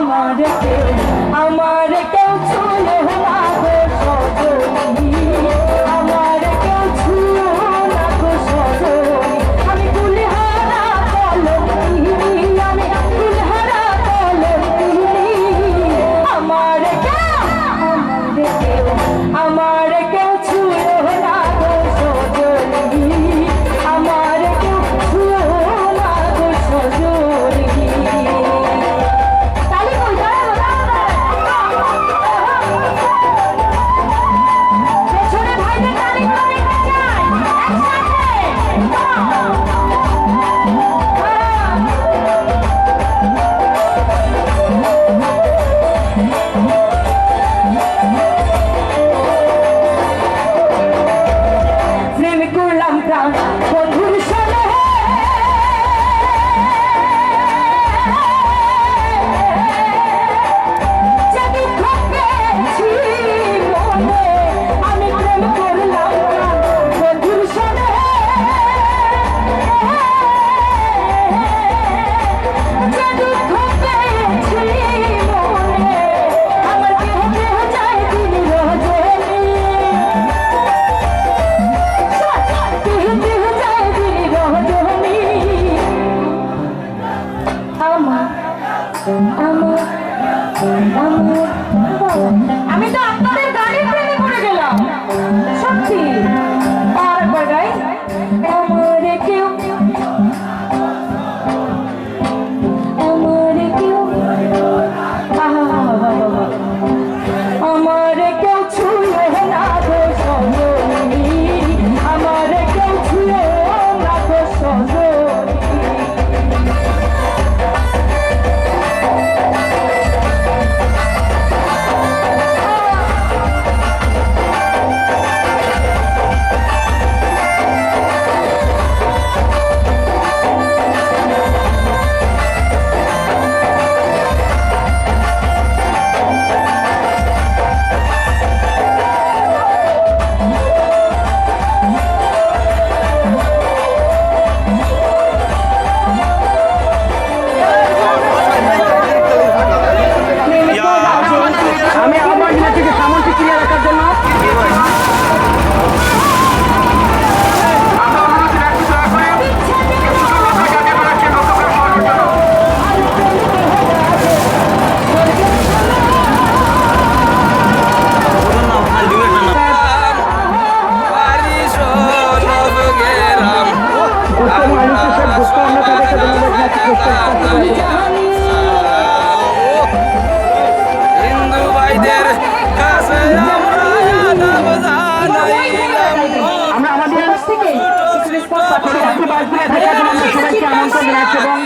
somebody feel Come on. বাসগুলো থাকার সবাইকে আমন্ত্রণ জানাচ্ছি এবং